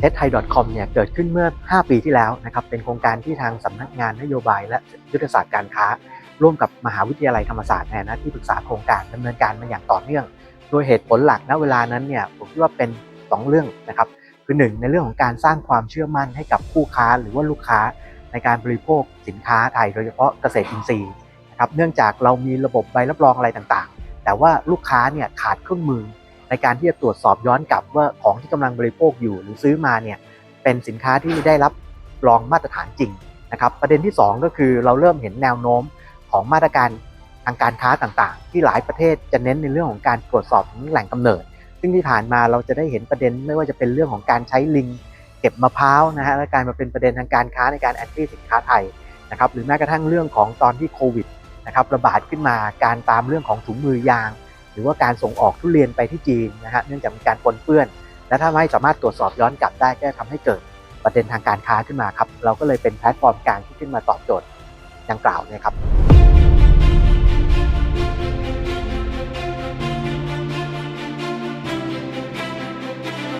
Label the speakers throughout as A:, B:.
A: t e s t h a i c o m เนี่ยเกิดขึ้นเมื่อ 5 ปีที่แล้วนะครับเป็นโครงการที่ทางสำนักงานนโยบายและยุทธศาสตร์การค้า ร่วมกับมหาวิทยาลัยธรรมศาสตร์ในฐานะที่ปรึกษาโครงการดำเนินการมาอย่างต่อเนื่อง โดยเหตุผลหลักณเวลานั้นเนี่ยผมคิดว่าเป็น 2 เรื่องนะครับคือ 1 ในเรื่องของการสร้างความเชื่อมั่นให้กับผู้ค้าหรือว่าลูกค้าในการบริโภคสินค้าไทย โดยเฉพาะเกษตรอินทรีย์นะครับเนื่องจากเรามีระบบใบรับรองอะไรต่างๆ แต่ว่าลูกค้าเนี่ยขาดเครื่องมือ ในการที่จะตรวจสอบย้อนกลับว่าของที่กำลังบริโภคอยู่หรือซื้อมาเนี่ยเป็นสินค้าที่ได้รับรองมาตรฐานจริงนะครับประเด็นที่ 2 ก็คือเราเริ่มเห็นแนวโน้มของมาตรการทางการค้าต่างๆ ที่หลายประเทศจะเน้นในเรื่องของการตรวจสอบถึงแหล่งกำเนิด ซึ่งที่ผ่านมาเราจะได้เห็นประเด็นไม่ว่าจะเป็นเรื่องของการใช้ลิง เก็บมะพร้าวนะฮะและการมาเป็นประเด็นทางการค้าในการแอนตี้สินค้าไทยนะครับหรือแม้กระทั่งเรื่องของตอนที่โควิดนะครับระบาดขึ้นมาการตามเรื่องของถุงมือยาง รือว่าการส่งออกทุเรียนไปที่จีนนะฮะเนื่องจากมีการปนเปื้อน และถ้าไม่สามารถตรวจสอบย้อนกลับได้ก็จะทำให้เกิดประเด็นทางการค้าขึ้นมาครับ เราก็เลยเป็นแพลตฟอร์มกลางที่ขึ้นมาตอบโจทย์ดังกล่าวนะครับ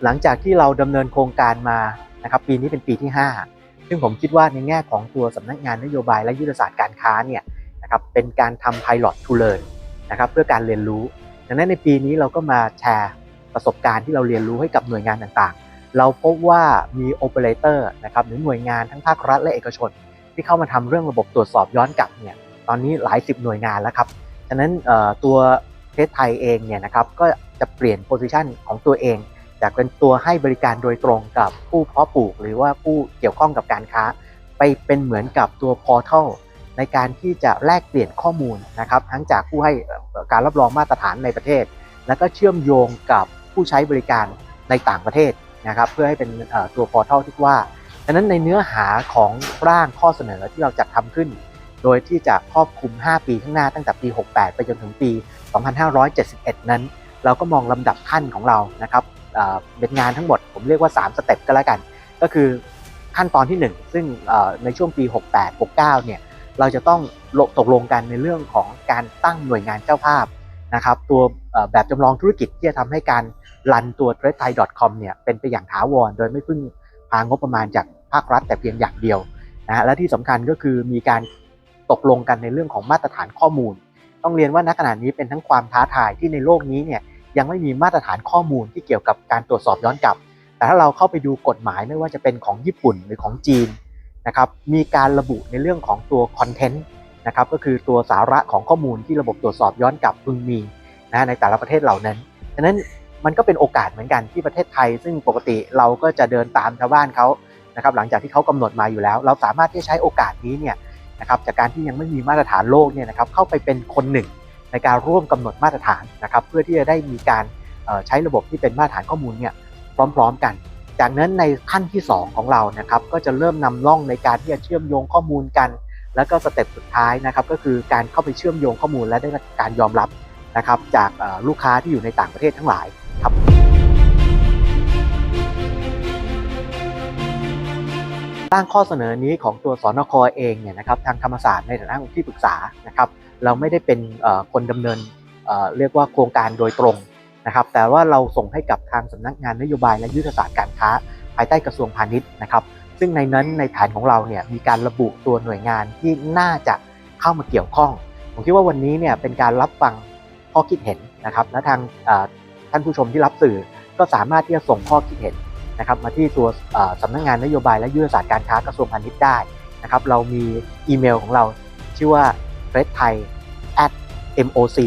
A: หลังจากที่เราดำเนินโครงการมานะครับปีนี้เป็นปีที่ 5 ซึ่งผมคิดว่าในแง่ของตัวสำนักงานนโยบายและยุทธศาสตร์การค้าเนี่ยนะครับเป็นการทำ pilot to learn นะครับเพื่อการเรียนรู้ ดังนั้นในปีนี้เราก็มาแชร์ประสบการณ์ที่เราเรียนรู้ให้กับหน่วยงานต่างๆ เราพบว่ามีโอเปอเรเตอร์นะครับหรือหน่วยงานทั้งภาครัฐและเอกชน ที่เข้ามาทำเรื่องระบบตรวจสอบย้อนกลับเนี่ยตอนนี้หลายสิบหน่วยงานแล้วครับฉะนั้นตัวเทสไทยเองเนี่ยนะครับก็จะเปลี่ยนโพซิชันของตัวเองจากเป็นตัวให้บริการโดยตรงกับผู้เพาะปลูก หรือว่าผู้เกี่ยวข้องกับการค้า ไปเป็นเหมือนกับตัวพอร์ทัลในการที่จะแลกเปลี่ยนข้อมูลนะครับทั้งจากผู้ให้ การรับรองมาตรฐานในประเทศ แล้วก็เชื่อมโยงกับผู้ใช้บริการในต่างประเทศนะครับเพื่อให้เป็นตัวพอร์ทัลที่ว่าดังนั้นในเนื้อหาของร่างข้อเสนอที่เราจัดทำขึ้น โดยที่จะครอบคลุม 5 ปีข้างหน้าตั้งแต่ปี 68 ไปจนถึงปี 2571 นั้น เราก็มองลำดับขั้นของเรานะครับเป็นงานทั้งหมดผมเรียกว่า 3 สเต็ปก็แล้วกัน ก็คือขั้นตอนที่ 1 ซึ่งในช่วงปี 68 69 เนี่ย เราจะต้องตกลงกันในเรื่องของการตั้งหน่วยงานเจ้าภาพนะครับตัวแบบจำลองธุรกิจที่จะทำให้การรันตัว t r a d e t h a i c o m เนี่ยเป็นไปอย่างถาวร โดยไม่พึ่งพางบประมาณจากภาครัฐแต่เพียงอย่างเดียวนะฮะและที่สำคัญก็คือมีการตกลงกันในเรื่องของมาตรฐานข้อมูล ต้องเรียนว่าณขณะนี้เป็นทั้งความท้าทายที่ในโลกนี้เนี่ยยังไม่มีมาตรฐานข้อมูลที่เกี่ยวกับการตรวจสอบย้อนกลับ แต่ถ้าเราเข้าไปดูกฎหมายไม่ว่าจะเป็นของญี่ปุ่นหรือของจีน นะครับมีการระบุในเรื่องของตัวคอนเทนต์นะครับก็คือตัวสาระของข้อมูลที่ระบบตรวจสอบย้อนกลับพึงมีนะในแต่ละประเทศเหล่านั้นดังนั้นมันก็เป็นโอกาสเหมือนกันที่ประเทศไทย ซึ่งปกติเราก็จะเดินตามชาวบ้านเขานะครับหลังจากที่เขากำหนดมาอยู่แล้ว เราสามารถที่จะใช้โอกาสนี้เนี่ยนะครับจากการที่ยังไม่มีมาตรฐานโลกเนี่ยนะครับเข้าไปเป็นคนหนึ่งในการร่วมกำหนดมาตรฐานนะครับเพื่อที่จะได้มีการใช้ระบบที่เป็นมาตรฐานข้อมูลเนี่ยพร้อม ๆ กัน จากนั้นในขั้นที่ 2 ของเรานะครับก็จะเริ่มนำร่องในการที่จะเชื่อมโยงข้อมูลกัน แล้วก็สเต็ปสุดท้ายนะครับก็คือการเข้าไปเชื่อมโยงข้อมูลและได้การยอมรับนะครับจากลูกค้าที่อยู่ในต่างประเทศทั้งหลายครับร่างข้อเสนอนี้ของตัวสนคอเองเนี่ยนะครับทางธรรมศาสตร์ในฐานะที่ปรึกษานะครับเราไม่ได้เป็นคนดำเนินเรียกว่าโครงการโดยตรง นะครับแต่ว่าเราส่งให้กับทางสำนักงานนโยบายและยุทธศาสตร์การค้า ภายใต้กระทรวงพาณิชย์นะครับ ซึ่งในนั้นในแผนของเราเนี่ยมีการระบุตัวหน่วยงานที่น่าจะเข้ามาเกี่ยวข้อง ผมคิดว่าวันนี้เนี่ยเป็นการรับฟังข้อคิดเห็นนะครับ และทางท่านผู้ชมที่รับสื่อก็สามารถที่จะส่งข้อคิดเห็นนะครับมาที่ตัวสำนักงานนโยบายและยุทธศาสตร์การค้ากระทรวงพาณิชย์ได้นะครับ เรามีอีเมลของเราชื่อว่า f r e d t h a i m o c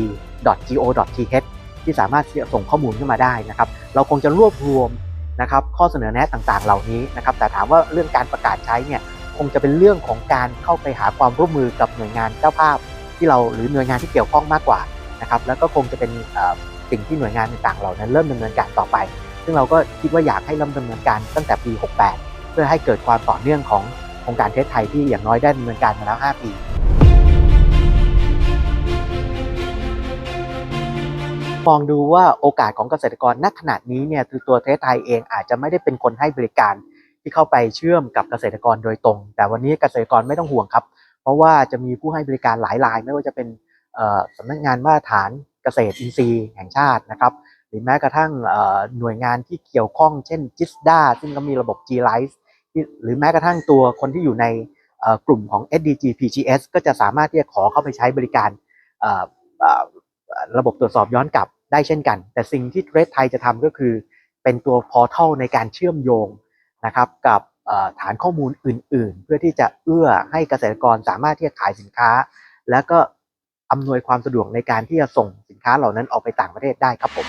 A: g o t h ที่สามารถส่งข้อมูลขึ้นมาได้นะครับ เราคงจะรวบรวมนะครับข้อเสนอแนะต่างๆ เหล่านี้นะครับ แต่ถามว่าเรื่องการประกาศใช้เนี่ยคงจะเป็นเรื่องของการเข้าไปหาความร่วมมือกับหน่วยงานเจ้าภาพ ที่เราหรือหน่วยงานที่เกี่ยวข้องมากกว่านะครับแล้วก็คงจะเป็นสิ่งที่หน่วยงานต่างๆเหล่านั้นเริ่มดำเนินการต่อไป ซึ่งเราก็คิดว่าอยากให้เริ่มดำเนินการตั้งแต่ปี 68 เพื่อให้เกิดความต่อเนื่องของโครงการเทสไทยที่อย่างน้อยได้ดำเนินการมาแล้ว 5 ปี มองดูว่าโอกาสของเกษตรกรณขณะนี้เนี่ยคือตัวเทสไทยเองอาจจะไม่ได้เป็นคนให้บริการที่เข้าไปเชื่อมกับเกษตรกรโดยตรง แต่วันนี้เกษตรกรไม่ต้องห่วงครับ เพราะว่าจะมีผู้ให้บริการหลายราย ไม่ว่าจะเป็นสำนักงานมาตรฐานเกษตรอินทรีย์แห่งชาตินะครับหรือแม้กระทั่งหน่วยงานที่เกี่ยวข้องเช่น JISDA ซึ่งก็มีระบบ G-Life หรือแม้กระทั่งตัวคนที่อยู่ในกลุ่มของ SDG PGS ก็จะสามารถที่จะขอเข้าไปใช้บริการ ระบบตรวจสอบย้อนกลับได้เช่นกัน แต่สิ่งที่เรดไทยจะทำก็คือ เป็นตัวพอร์ทัลในการเชื่อมโยงนะครับกับฐานข้อมูลอื่น ๆ เพื่อที่จะเอื้อให้เกษตรกรสามารถที่จะขายสินค้า แล้วก็อำนวยความสะดวกในการที่จะส่งสินค้าเหล่านั้นออกไปต่างประเทศได้ครับผม